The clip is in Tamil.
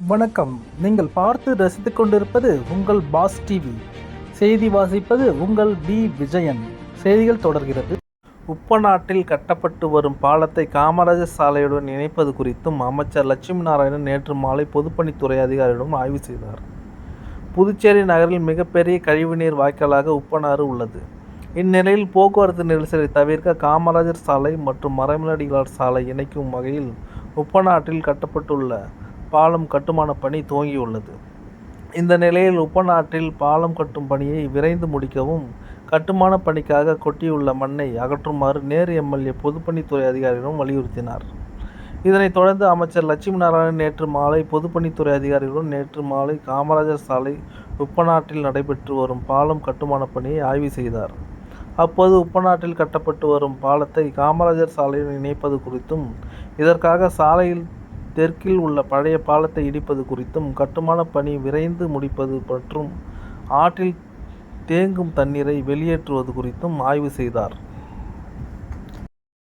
வணக்கம். நீங்கள் பார்த்து ரசித்துக் கொண்டிருப்பது உங்கள் பாஸ் டிவி. செய்தி வாசிப்பது உங்கள் பி விஜயன். செய்திகள் தொடர்கிறது. உப்பநாட்டில் கட்டப்பட்டு வரும் பாலத்தை காமராஜர் சாலையுடன் இணைப்பது குறித்தும் அமைச்சர் லட்சுமி நாராயணன் நேற்று மாலை பொதுப்பணித்துறை அதிகாரியிடம் ஆய்வு செய்தார். புதுச்சேரி நகரில் மிகப்பெரிய கழிவுநீர் வாய்க்காலாக உப்பனாறு உள்ளது. இந்நிலையில் போக்குவரத்து நெரிசலை தவிர்க்க காமராஜர் சாலை மற்றும் மரமிலடிகளார் சாலை இணைக்கும் வகையில் உப்பநாட்டில் கட்டப்பட்டுள்ள பாலம் கட்டுமான பணி துவங்கியுள்ளது. இந்த நிலையில் உப்பநாட்டில் பாலம் கட்டும் பணியை விரைந்து முடிக்கவும் கட்டுமான பணிக்காக கொட்டியுள்ள மண்ணை அகற்றுமாறு நேரு எம்எல்ஏ பொதுப்பணித்துறை அதிகாரிகளும் வலியுறுத்தினார். இதனைத் தொடர்ந்து அமைச்சர் லட்சுமி நாராயணன் நேற்று மாலை பொதுப்பணித்துறை அதிகாரிகளுடன் நேற்று மாலை காமராஜர் சாலை உப்பநாட்டில் நடைபெற்று வரும் பாலம் கட்டுமான பணியை ஆய்வு செய்தார். அப்போது உப்பநாட்டில் கட்டப்பட்டு வரும் பாலத்தை காமராஜர் சாலையுடன் இணைப்பது குறித்தும் இதற்காக சாலையில் தெற்கில் உள்ள பழைய பாலத்தை இடிப்பது குறித்தும் கட்டுமான பணி விரைந்து முடிப்பது மற்றும் ஆற்றில் தேங்கும் தண்ணீரை வெளியேற்றுவது குறித்தும் ஆய்வு செய்தார்.